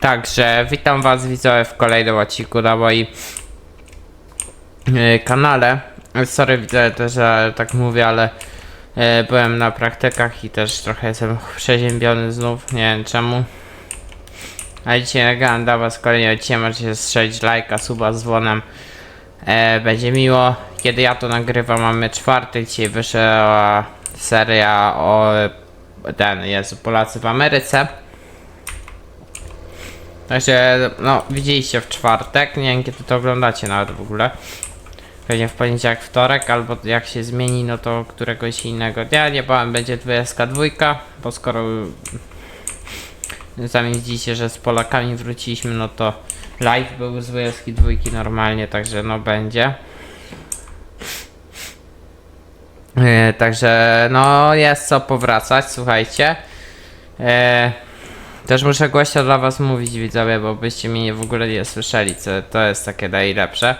Także witam was widzowie w kolejnym odcinku na moim e, kanale. Sorry widzę też, że tak mówię, ale e, byłem na praktykach i też trochę jestem przeziębiony znów, nie wiem czemu. A dzisiaj nagrałem dla was kolejny odcinek, możecie strzelić lajka, suba z dzwonem. E, będzie miło. Kiedy ja to nagrywam, mamy czwarty, dzisiaj wyszła seria o ten, jest Polacy w Ameryce. Także, no, widzieliście w czwartek, nie wiem kiedy to oglądacie nawet w ogóle. Pewnie w poniedziałek, wtorek, albo jak się zmieni, no to któregoś innego dnia, niebawem będzie 22, bo skoro sami widzicie, że z Polakami wróciliśmy, no to live był z 22 normalnie, także no będzie. E, także no jest co powracać, słuchajcie. E, też muszę głośno dla was mówić widzowie, bo byście mnie w ogóle nie słyszeli, co to jest takie najlepsze.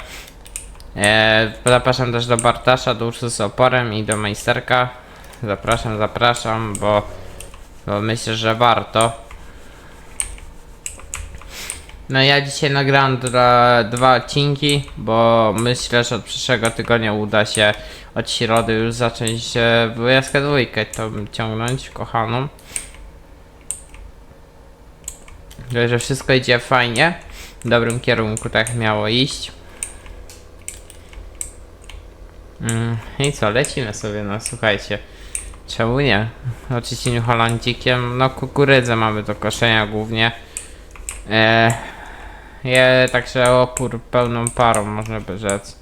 E, zapraszam też do Bartasza, do Ursus z oporem i do Majsterka. Zapraszam, zapraszam, bo, bo myślę, że warto. No ja dzisiaj nagrałem dwa, dwa odcinki, bo myślę, że od przyszłego tygodnia uda się od środy już zacząć e, dwójkę to ciągnąć, kochaną. Że wszystko idzie fajnie, w dobrym kierunku tak miało iść. Mm, I co, lecimy sobie, no słuchajcie. Czemu nie? Oczywiście New Holandzikiem, no kukurydzę mamy do koszenia głównie. Eee, je także opór pełną parą, można by rzec.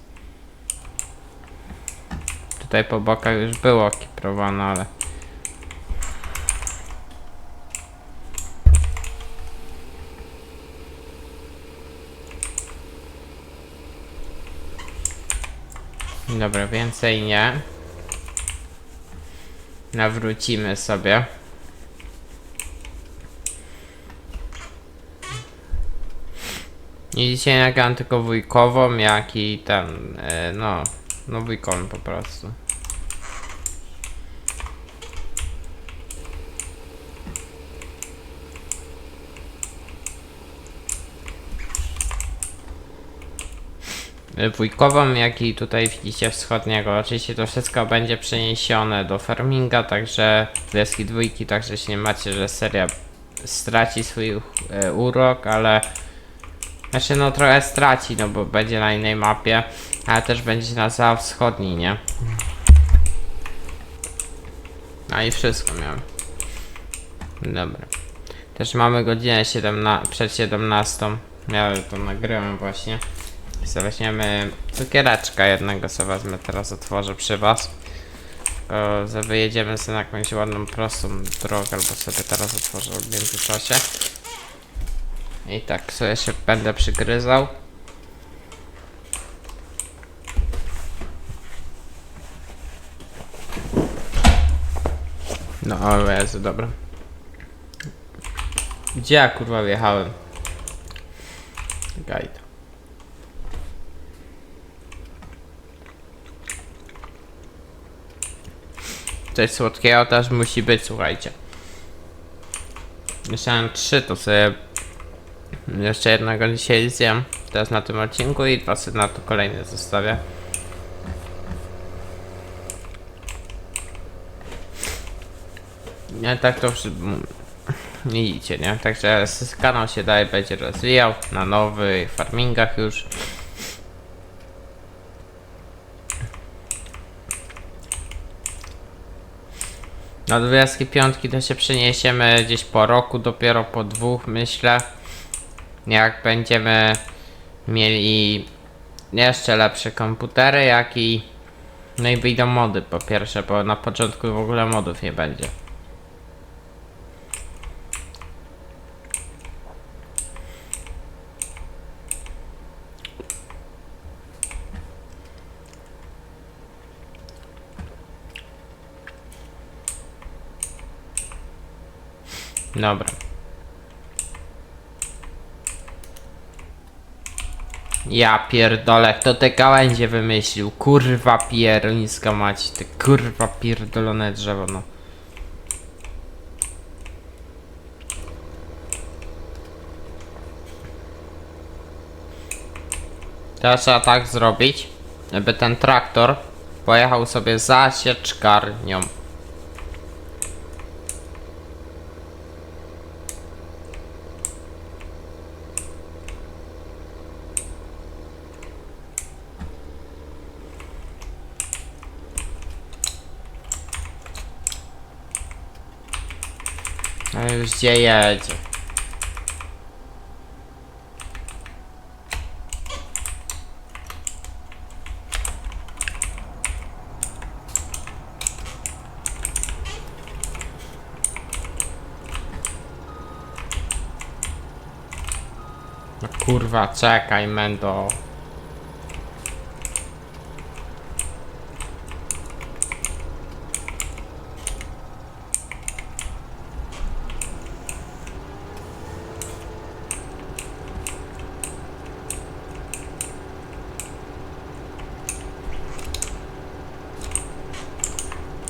Tutaj po bokach już było kiprowane, ale... Dobra, więcej nie. Nawrócimy sobie. I dzisiaj nagram tylko wujkową, jak i ten, e, no, no wujkową po prostu. Wujkową, jak i tutaj widzicie wschodniego. Oczywiście to wszystko będzie przeniesione do farminga, także deski dwójki, także się nie macie, że seria straci swój e, urok, ale znaczy no trochę straci, no bo będzie na innej mapie, ale też będzie na za wschodniej, nie? No i wszystko miałem. Dobra. Też mamy godzinę 17, przed 17. Ja to nagrywam właśnie. Weźmiemy cukiereczka jednego sobie wezmę, teraz otworzę przy was. Tylko, wyjedziemy sobie na jakąś ładną, prostą drogę, albo sobie teraz otworzę w międzyczasie. I tak sobie się będę przygryzał. No, o Jezu, dobra. Gdzie ja kurwa wjechałem? Guide. Coś słodkiego też musi być, słuchajcie. Myślałem trzy, to sobie jeszcze jednego dzisiaj zjem. Teraz na tym odcinku i dwa sobie na to kolejne zostawię. Nie, tak to widzicie, nie? Także kanał się dalej będzie rozwijał na nowych farmingach już. Na dwudziestki piątki to się przeniesiemy gdzieś po roku, dopiero po dwóch myślę. Jak będziemy mieli jeszcze lepsze komputery, jak i no i wyjdą mody po pierwsze, bo na początku w ogóle modów nie będzie. Dobra. Ja pierdolę, kto te gałęzie wymyślił? Kurwa pierniska macie, te kurwa pierdolone drzewo, no. Teraz trzeba tak zrobić, żeby ten traktor pojechał sobie za sieczkarnią. Już gdzie? No kurwa, czekaj, Mendo.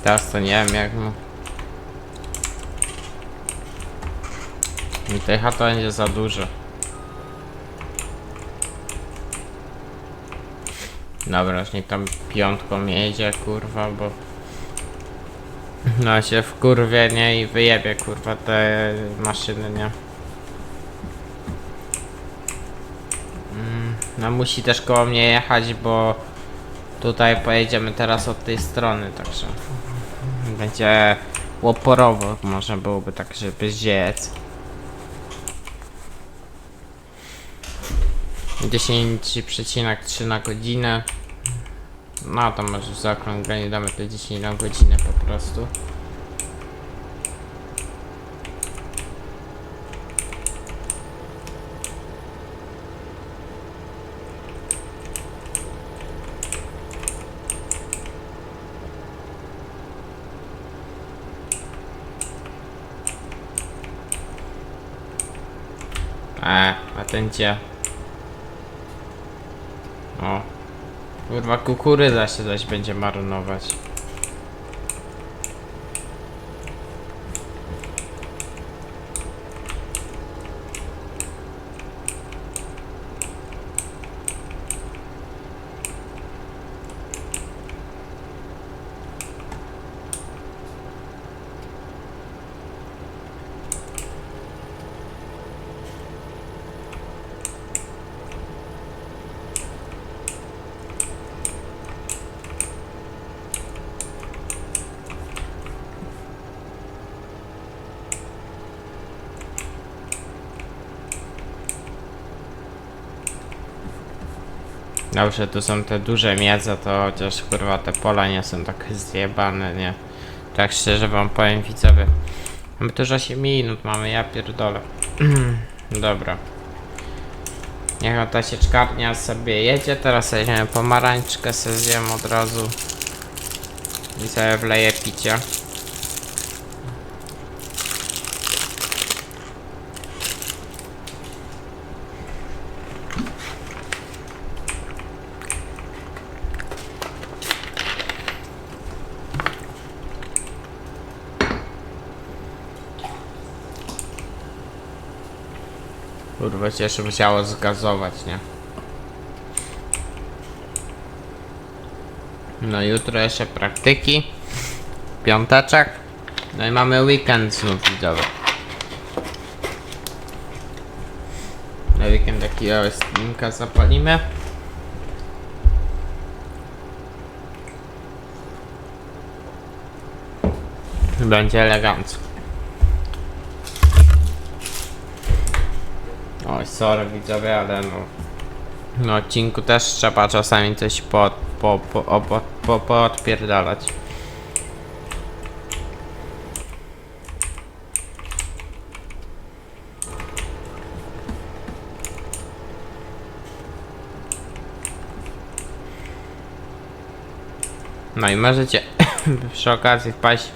Teraz to nie wiem jak mu... I tej chata będzie za dużo. Dobra, już niech tam piątką jedzie, kurwa, bo... No się w kurwie, nie? I wyjebie, kurwa, te maszyny, nie? Mm, No musi też koło mnie jechać, bo... Tutaj pojedziemy teraz od tej strony, także... Będzie łoporowo, można byłoby tak, żeby zdziec. 10,3 na godzinę. No to może w zaokrągleniu damy te 10 na godzinę po prostu. O. Kurwa, kukurydza się zaś będzie marynować. Dobrze, tu są te duże miedze, to chociaż kurwa te pola nie są tak zjebane, nie? Tak szczerze wam powiem widzowie. Mamy też 8 minut, mamy, ja pierdolę. Dobra. Niech ta sieczkarnia sobie jedzie, teraz jedziemy pomarańczkę, sobie zjem od razu. I sobie wleję picie. Kurwa, się jeszcze musiało zgazować, nie? No jutro jeszcze praktyki. Piąteczek. No i mamy weekend znów widzowy. Na weekend takiego streamka zapalimy. Będzie elegancko. Oj, sorry widzowie, ale no... Na odcinku też trzeba czasami coś po, po, po, o, po, po, poodpierdalać. No i możecie przy okazji wpaść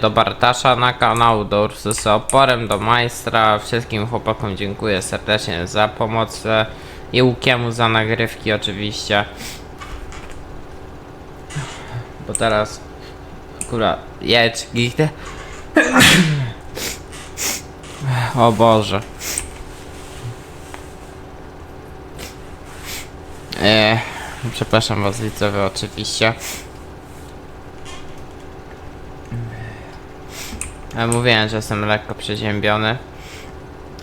do Bartasza na kanał, do Ursusa Oporem, do Majstra. Wszystkim chłopakom dziękuję serdecznie za pomoc e, i Łukiemu za nagrywki oczywiście. Bo teraz akurat jedź. O Boże. E, przepraszam was widzowie oczywiście. Ja mówiłem, że jestem lekko przeziębiony.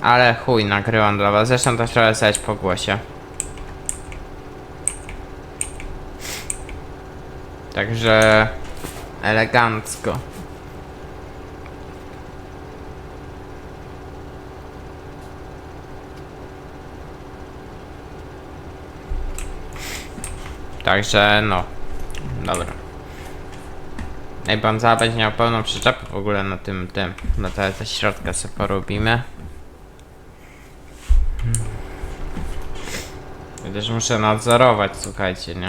Ale chuj, nagrywam dla was. Zresztą też trochę stać po głosie. Także elegancko. Także no. Dobra. Ej, zaraz będzie miał pełną przyczepę w ogóle na tym, tym. No to ze środka sobie porobimy. Hmm. Też muszę nadzorować, słuchajcie, nie?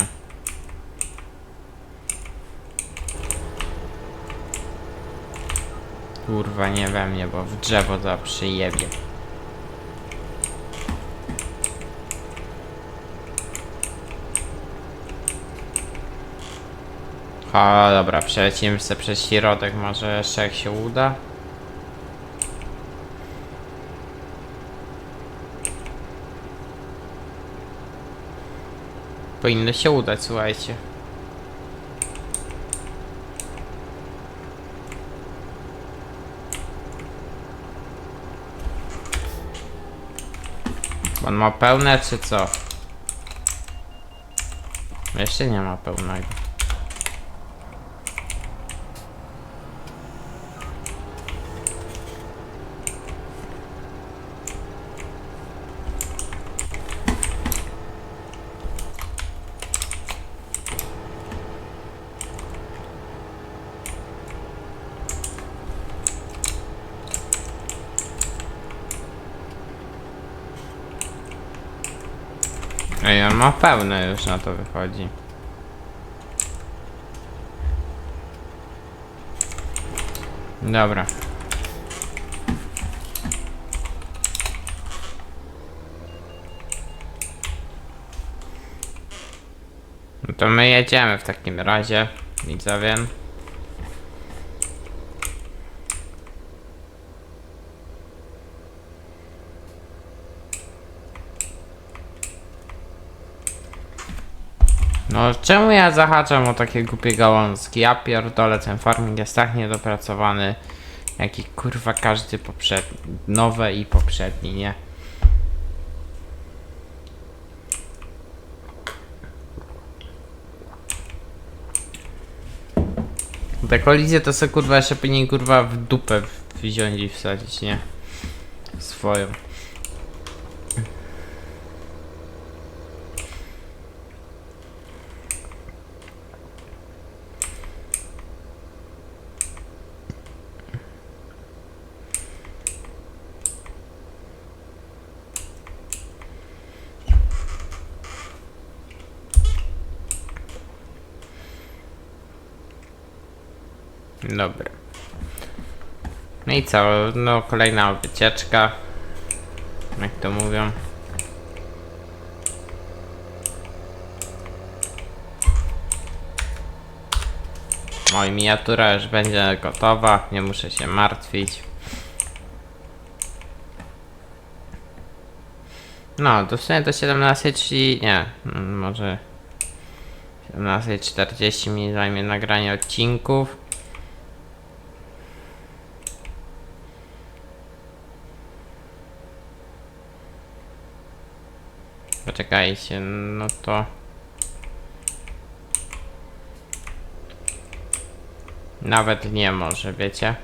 Kurwa, nie we mnie, bo w drzewo to przyjebie. O, dobra, przelecimy sobie przez środek, może jeszcze jak się uda. Powinno się udać, słuchajcie. On ma pełne, czy co? Jeszcze nie ma pełnego. Ma pełne już na to wychodzi. Dobra. No to my jedziemy w takim razie, widzowie. No czemu ja zahaczam o takie głupie gałązki? Ja pierdolę, ten farming jest tak niedopracowany, jak i kurwa każdy poprzedni, nowe i poprzedni, nie? Te kolizje to se kurwa jeszcze powinien kurwa w dupę wziąć i wsadzić, nie? Swoją. Dobra. No i co? No kolejna wycieczka. Jak to mówią. Moja miniatura już będzie gotowa, nie muszę się martwić. No, w sumie do 17.30, nie, może 17.40 mi zajmie nagranie odcinków. Poczekajcie, no to... Nawet nie może, wiecie?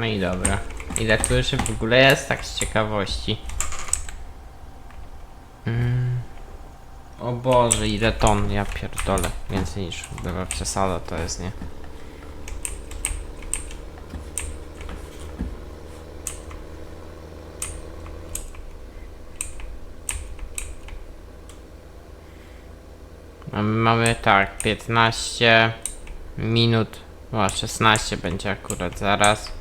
No i dobra. Ile tu już w ogóle jest, tak z ciekawości. Mm. O Boże, ile ton, ja pierdolę. Więcej niż bywa przesada to jest, nie? Mamy tak, 15 minut, o 16 będzie akurat zaraz.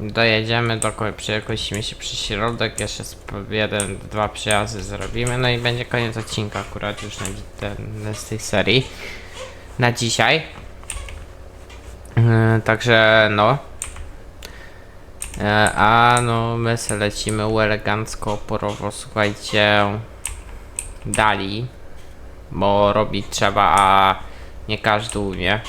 Dojedziemy do przejakościmy się przy środek, jeszcze jeden, dwa przejazdy zrobimy, no i będzie koniec odcinka akurat już na, ten, z tej serii. Na dzisiaj. Yy, także no. Yy, a no my se lecimy elegancko, oporowo, słuchajcie. Dali. Bo robić trzeba, a nie każdy umie.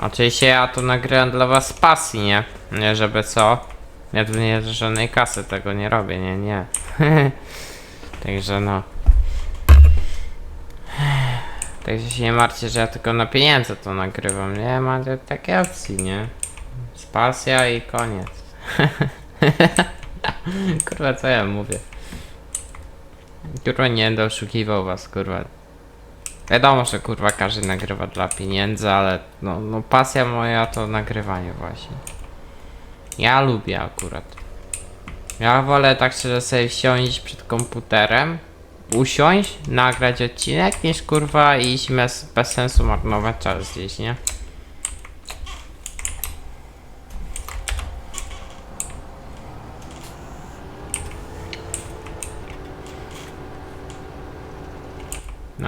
Oczywiście ja to nagrywam dla was z pasji, nie? Nie żeby co. Ja tu nie żadnej kasy tego nie robię, nie, nie. Także no. Także się nie martwcie, że ja tylko na pieniądze to nagrywam, nie? Macie takie opcji, nie? Z i koniec. kurwa, co ja mówię? Kurwa, nie będę oszukiwał was, kurwa. Wiadomo, że kurwa każdy nagrywa dla pieniędzy, ale no, no pasja moja to nagrywanie właśnie. Ja lubię akurat. Ja wolę tak szczerze sobie wsiąść przed komputerem, usiąść, nagrać odcinek, niż kurwa iść bez, bez sensu marnować czas gdzieś, nie?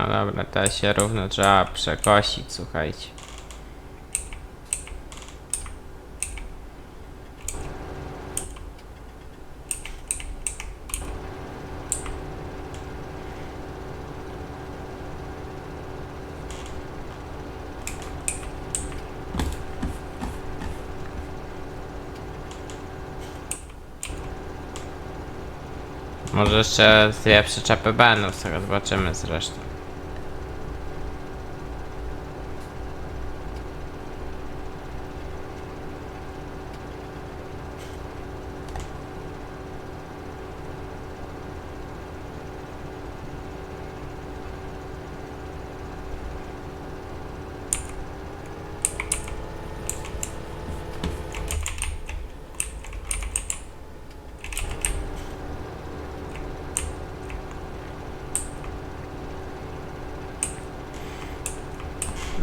No dobra, teraz się równo trzeba przekosić, słuchajcie. Może jeszcze dwie przyczepy będą, z tego zobaczymy zresztą.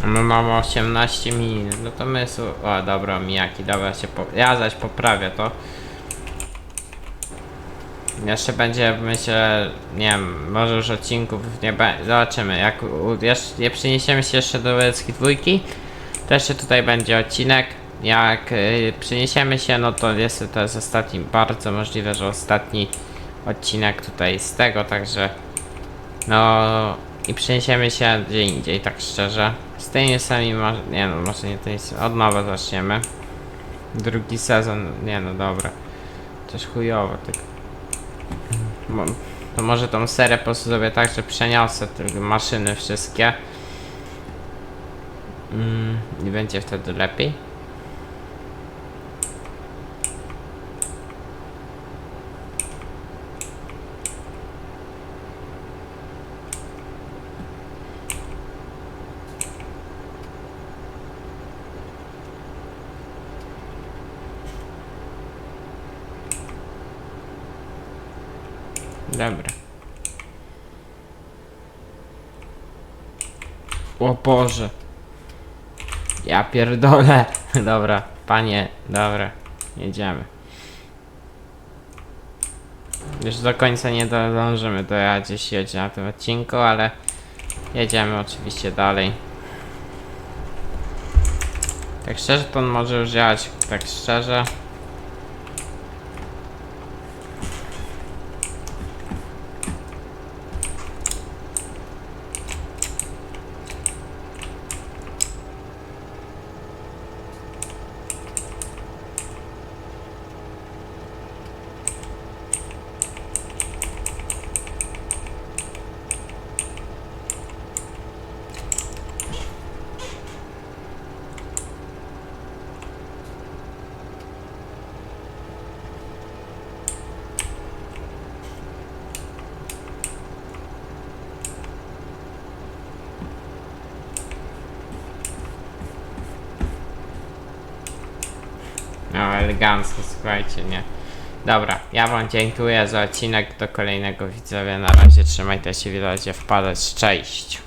My mamy 18 minut, no to my su- O dobra, mijaki, dobra się po... Ja zaś poprawię to. Jeszcze będzie, myślę, nie wiem, może już odcinków nie będzie, zobaczymy, jak jeszcze, nie przeniesiemy się jeszcze do Łeckiej dwójki, to jeszcze tutaj będzie odcinek, jak y, przeniesiemy się, no to jest to jest ostatni, bardzo możliwe, że ostatni odcinek tutaj z tego, także no i przeniesiemy się gdzie indziej, tak szczerze. Z tymi sami nie no, może nie tenis, od nowa zaczniemy. Drugi sezon, nie no dobra. Coś chujowo, tak. Mo, to może tą serię po prostu zrobię tak, że przeniosę tylko maszyny wszystkie. Mm, I będzie wtedy lepiej. Dobra. O Boże. Ja pierdolę. Dobra, panie, dobra. Jedziemy. Już do końca nie dążymy to ja gdzieś jedzie na tym odcinku, ale jedziemy oczywiście dalej. Tak szczerze to on może już jechać, tak szczerze. Elegancko, słuchajcie, nie. Dobra, ja wam dziękuję za odcinek, do kolejnego widzowie, na razie. Trzymajcie się, widzę, wpadać, cześć.